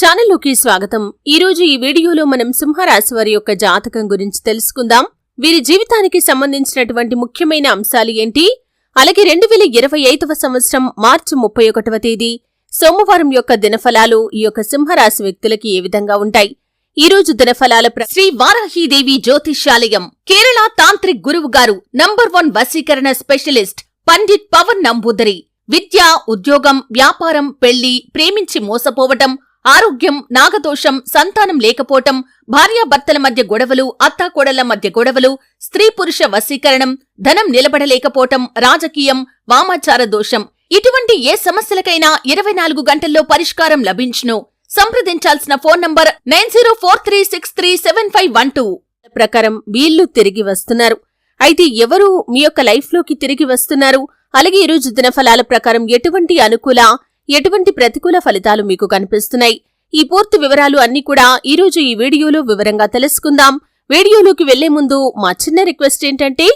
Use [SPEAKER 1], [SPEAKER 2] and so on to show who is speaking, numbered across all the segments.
[SPEAKER 1] ఛానల్లోకి స్వాగతం. ఈ రోజు ఈ వీడియోలో మనం సింహరాశి వారి యొక్క జాతకం గురించి తెలుసుకుందాం. వీరి జీవితానికి సంబంధించినటువంటి ముఖ్యమైన అంశాలు ఏంటి? అలాగే రెండు వేల ఇరవై ఐదవ సంవత్సరం మార్చి ముప్పై ఒకటవ తేదీ సోమవారం యొక్క దినఫలాలు ఈ యొక్క సింహరాశి వ్యక్తులకి ఏ విధంగా ఉంటాయి? ఈ రోజు దినఫలాల శ్రీ వారాహీదేవి జ్యోతిష్యాలయం కేరళ తాంత్రిక్ గురువు గారు నంబర్ వన్ వసీకరణ స్పెషలిస్ట్ పండిట్ పవన్ నంబూదరి. విద్య ఉద్యోగం వ్యాపారం పెళ్ళి ప్రేమించి మోసపోవటం ఆరోగ్యం నాగదోషం సంతానం లేకపోవటం భార్యాభర్తల మధ్య గొడవలు అత్తాకోడళ్ళ మధ్య గొడవలు స్త్రీ పురుష వశీకరణం ధనం నిలబడలేకపోవటం రాజకీయం వామాచార దోషం. ఇటువంటి ఏ సమస్యలకైనా ఇరవై నాలుగు గంటల్లో పరిష్కారం లభించును. సంప్రదించాల్సిన phone number nine zero four three six three seven five one two. ప్రకారం వీళ్ళు తిరిగి వస్తున్నారు. అయితే ఎవరు మీ యొక్క లైఫ్లోకి తిరిగి వస్తున్నారు? అలాగే ఈరోజు దినఫలాల ప్రకారం ఎటువంటి అనుకూల ఎటువంటి ప్రతికూల ఫలితాలు మీకు కనిపిస్తున్నాయి? ఈ పూర్తి వివరాలు అన్ని కూడా ఈరోజు ఈ వీడియోలో వివరంగా తెలుసుకుందాం. వీడియోలోకి వెళ్ళే ముందు మా చిన్న రిక్వెస్ట్ ఏంటంటే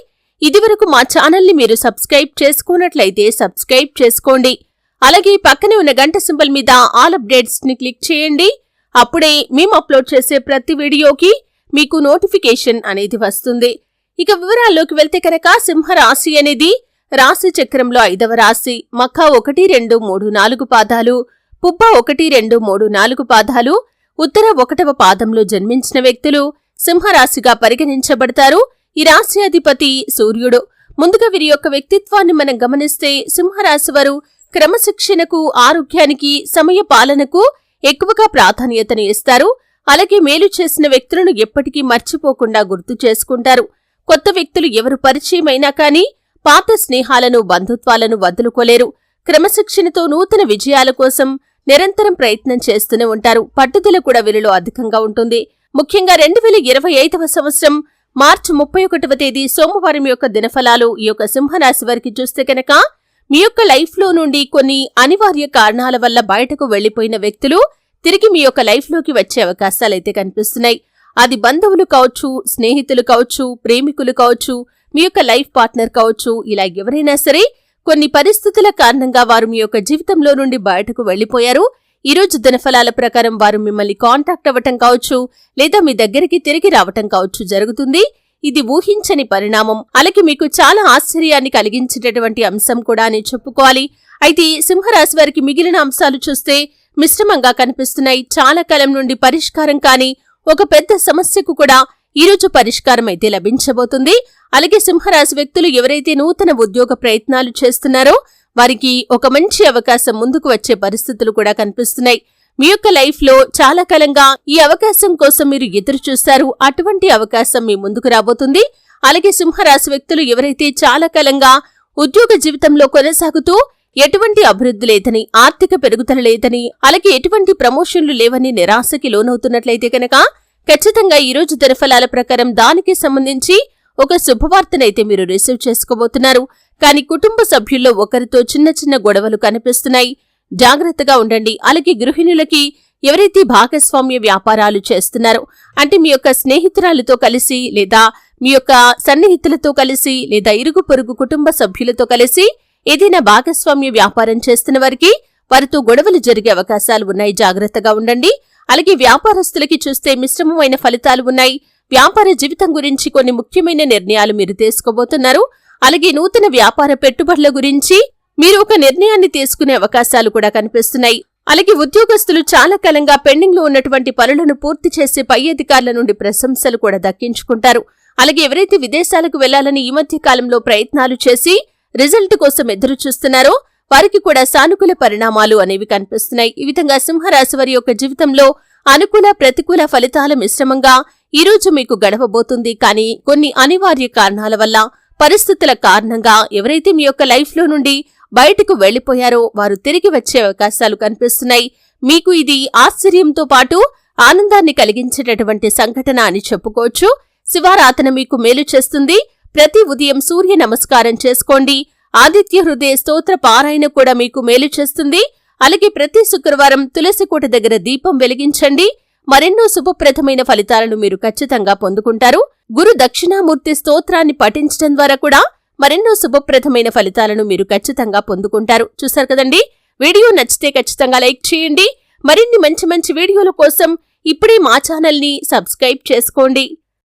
[SPEAKER 1] ఇదివరకు మా ఛానల్ని మీరు సబ్స్క్రైబ్ చేసుకున్నట్లయితే సబ్స్క్రైబ్ చేసుకోండి. అలాగే పక్కనే ఉన్న గంట సింబల్ మీద ఆల్ అప్డేట్స్ని క్లిక్ చేయండి. అప్పుడే మేము అప్లోడ్ చేసే ప్రతి వీడియోకి మీకు నోటిఫికేషన్ అనేది వస్తుంది. ఇక వివరాల్లోకి వెళ్తే కనుక సింహరాశి అనేది రాశి చక్రంలో ఐదవ రాశి మఖ ఒకటి రెండు మూడు నాలుగు పాదాలు పుబ్బ ఒకటి రెండు మూడు నాలుగు పాదాలు ఉత్తర ఒకటవ పాదంలో జన్మించిన వ్యక్తులు సింహరాశిగా పరిగణించబడతారు. ఈ రాశి అధిపతి సూర్యుడు. ముందుగా వీరి యొక్క వ్యక్తిత్వాన్ని మనం గమనిస్తే సింహరాశి వారు క్రమశిక్షణకు ఆరోగ్యానికి సమయ పాలనకు ఎక్కువగా ప్రాధాన్యతను ఇస్తారు. అలాగే మేలు చేసిన వ్యక్తులను ఎప్పటికీ మర్చిపోకుండా గుర్తు చేసుకుంటారు. కొత్త వ్యక్తులు ఎవరు పరిచయమైనా కానీ పాత స్నేహాలను బంధుత్వాలను వదులుకోలేరు. క్రమశిక్షణతో నూతన విజయాల కోసం నిరంతరం ప్రయత్నం చేస్తూనే ఉంటారు. పట్టుదల కూడా వీరిలో అధికంగా ఉంటుంది. ముఖ్యంగా రెండు వేల ఇరవై ఐదవ సంవత్సరం మార్చి ముప్పై ఒకటవ తేదీ సోమవారం యొక్క దినఫలాలు ఈ యొక్క సింహరాశి వారికి చూస్తే కనుక మీ యొక్క లైఫ్లో నుండి కొన్ని అనివార్య కారణాల వల్ల బయటకు వెళ్ళిపోయిన వ్యక్తులు తిరిగి మీ యొక్క లైఫ్లోకి వచ్చే అవకాశాలైతే కనిపిస్తున్నాయి. అది బంధువులు కావచ్చు స్నేహితులు కావచ్చు ప్రేమికులు కావచ్చు మీ యొక్క లైఫ్ పార్ట్నర్ కావచ్చు ఇలా ఎవరైనా సరే కొన్ని పరిస్థితుల కారణంగా వారు మీ యొక్క జీవితంలో నుండి బయటకు వెళ్ళిపోయారు ఈ రోజు దినఫలాల ప్రకారం వారు మిమ్మల్ని కాంటాక్ట్ అవ్వటం కావచ్చు లేదా మీ దగ్గరికి తిరిగి రావటం కావచ్చు జరుగుతుంది. ఇది ఊహించని పరిణామం. అలాగే మీకు చాలా ఆశ్చర్యాన్ని కలిగించేటటువంటి అంశం కూడా అని చెప్పుకోవాలి. అయితే సింహరాశి వారికి మిగిలిన అంశాలు చూస్తే మిశ్రమంగా కనిపిస్తున్నాయి. చాలా కాలం నుండి పరిష్కారం కాని ఒక పెద్ద సమస్యకు కూడా ఈరోజు పరిష్కారం అయితే లభించబోతుంది. అలాగే సింహరాశి వ్యక్తులు ఎవరైతే నూతన ఉద్యోగ ప్రయత్నాలు చేస్తున్నారో వారికి ఒక మంచి అవకాశం ముందుకు వచ్చే పరిస్థితులు కూడా కనిపిస్తున్నాయి. మీ యొక్క లైఫ్లో చాలా కాలంగా ఈ అవకాశం కోసం మీరు ఎదురు చూస్తారు. అటువంటి అవకాశం మీ ముందుకు రాబోతుంది. అలాగే సింహరాశి వ్యక్తులు ఎవరైతే చాలా కాలంగా ఉద్యోగ జీవితంలో కొనసాగుతూ ఎటువంటి అభివృద్ధి లేదని ఆర్థిక పెరుగుదల లేదని అలాగే ఎటువంటి ప్రమోషన్లు లేవని నిరాశకి లోనవుతున్నట్లయితే కనుక ఖచ్చితంగా ఈ రోజు దినఫలాల ప్రకారం దానికి సంబంధించి ఒక శుభవార్తనైతే మీరు రిసీవ్ చేసుకోబోతున్నారు. కానీ కుటుంబ సభ్యుల్లో ఒకరితో చిన్న చిన్న గొడవలు కనిపిస్తున్నాయి. జాగ్రత్తగా ఉండండి. అలాగే గృహిణులకి ఎవరైతే భాగస్వామ్య వ్యాపారాలు చేస్తున్నారో అంటే మీ యొక్క స్నేహితురాలతో కలిసి లేదా మీ యొక్క సన్నిహితులతో కలిసి లేదా ఇరుగు పొరుగు కుటుంబ సభ్యులతో కలిసి ఏదైనా భాగస్వామ్య వ్యాపారం చేస్తున్న వారికి వారితో గొడవలు జరిగే అవకాశాలు ఉన్నాయి. జాగ్రత్తగా ఉండండి. అలాగే వ్యాపారస్తులకి చూస్తే మిశ్రమమైన ఫలితాలు ఉన్నాయి. వ్యాపార జీవితం గురించి కొన్ని ముఖ్యమైన నిర్ణయాలు మీరు తీసుకోబోతున్నారు. అలాగే నూతన వ్యాపార పెట్టుబడుల గురించి మీరు ఒక నిర్ణయాన్ని తీసుకునే అవకాశాలు కూడా కనిపిస్తున్నాయి. అలాగే ఉద్యోగస్తులు చాలా కాలంగా పెండింగ్లో ఉన్నటువంటి పనులను పూర్తి చేసే పై అధికారుల నుండి ప్రశంసలు కూడా దక్కించుకుంటారు. అలాగే ఎవరైతే విదేశాలకు వెళ్ళాలని ఈ మధ్య కాలంలో ప్రయత్నాలు చేసి రిజల్ట్ కోసం ఎదురు చూస్తున్నారో వారికి కూడా సానుకూల పరిణామాలు అనేవి కనిపిస్తున్నాయి. ఈ విధంగా సింహరాశి వారి యొక్క జీవితంలో అనుకూల ప్రతికూల ఫలితాల మిశ్రమంగా ఈరోజు మీకు గడవబోతుంది. కానీ కొన్ని అనివార్య కారణాల వల్ల పరిస్థితుల కారణంగా ఎవరైతే మీ యొక్క లైఫ్లో నుండి బయటకు వెళ్ళిపోయారో వారు తిరిగి వచ్చే అవకాశాలు కనిపిస్తున్నాయి. మీకు ఇది ఆశ్చర్యంతో పాటు ఆనందాన్ని కలిగించేటటువంటి సంఘటన అని చెప్పుకోవచ్చు. శివారాధన మీకు మేలు చేస్తుంది. ప్రతి ఉదయం సూర్య నమస్కారం చేసుకోండి. ఆదిత్య హృదయ స్తోత్ర పారాయణ కూడా మీకు మేలు చేస్తుంది. అలాగే ప్రతి శుక్రవారం తులసి కోట దగ్గర దీపం వెలిగించండి. మరెన్నో శుభప్రదమైన ఫలితాలను మీరు ఖచ్చితంగా పొందుకుంటారు. గురు దక్షిణామూర్తి స్తోత్రాన్ని పఠించడం ద్వారా కూడా మరెన్నో శుభప్రదమైన ఫలితాలను మీరు ఖచ్చితంగా పొందుకుంటారు. చూశారు కదండి? వీడియో నచ్చితే ఖచ్చితంగా లైక్ చేయండి. మరిన్ని మంచి మంచి వీడియోల కోసం ఇప్పుడే మా ఛానల్ని సబ్స్క్రైబ్ చేసుకోండి.